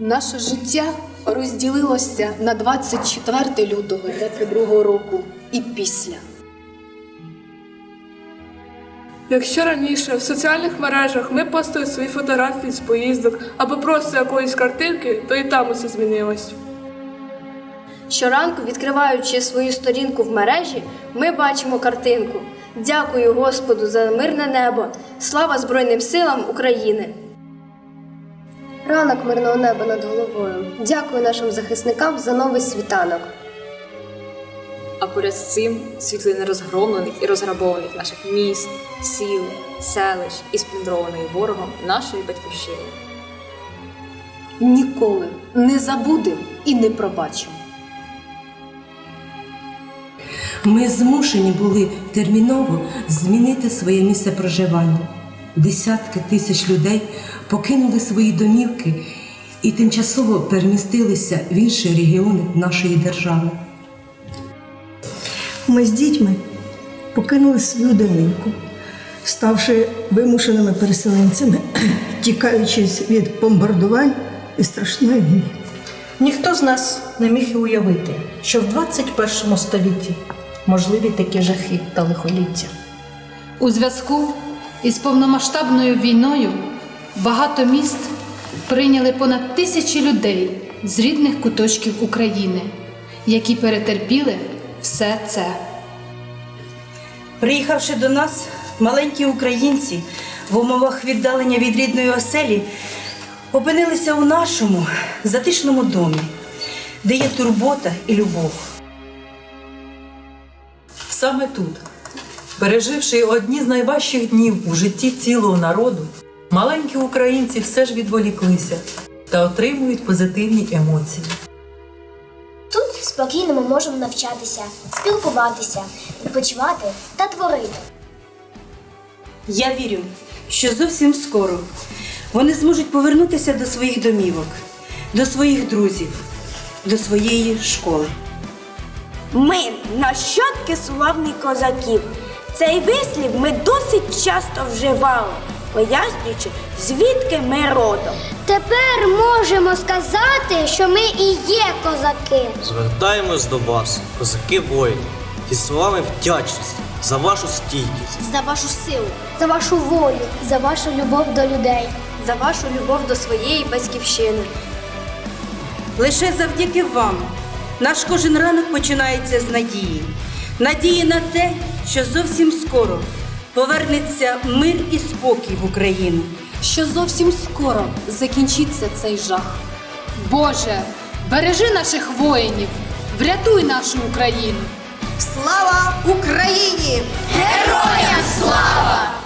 Наше життя розділилося на 24 лютого 22 року і після. Якщо раніше в соціальних мережах ми постили свої фотографії з поїздок або просто якоїсь картинки, то і там усе змінилось. Щоранку, відкриваючи свою сторінку в мережі, ми бачимо картинку. Дякую Господу за мирне небо. Слава Збройним силам України. Ранок мирного неба над головою. Дякую нашим захисникам за новий світанок. А поряд з цим світлини розгромлених і розграбованих наших міст, сіл, селищ і сплюндрованої ворогом нашої батьківщини. Ніколи не забудемо і не пробачимо. Ми змушені були терміново змінити своє місце проживання. Десятки тисяч людей покинули свої домівки і тимчасово перемістилися в інші регіони нашої держави. Ми з дітьми покинули свою домівку, ставши вимушеними переселенцями, тікаючись від бомбардувань і страшної війни. Ніхто з нас не міг і уявити, що в 21 столітті можливі такі жахи та лихоліття. У зв'язку із повномасштабною війною багато міст прийняли понад тисячі людей з рідних куточків України, які перетерпіли все це. Приїхавши до нас, маленькі українці в умовах віддалення від рідної оселі опинилися у нашому затишному домі, де є турбота і любов. Саме тут, переживши одні з найважчих днів у житті цілого народу, маленькі українці все ж відволіклися та отримують позитивні емоції. Тут спокійно ми можемо навчатися, спілкуватися, відпочивати та творити. Я вірю, що зовсім скоро вони зможуть повернутися до своїх домівок, до своїх друзів, до своєї школи. Ми нащадки славних козаків. Цей вислів ми досить часто вживали, пояснюючи, звідки ми родом. Тепер можемо сказати, що ми і є козаки. Звертаємось до вас, козаки воїни, зі словами вдячності за вашу стійкість. За вашу силу, за вашу волю, за вашу любов до людей. За вашу любов до своєї батьківщини. Лише завдяки вам наш кожен ранок починається з надії. Надії на те, що зовсім скоро повернеться мир і спокій в Україну, що зовсім скоро закінчиться цей жах. Боже, бережи наших воїнів, врятуй нашу Україну! Слава Україні! Героям слава!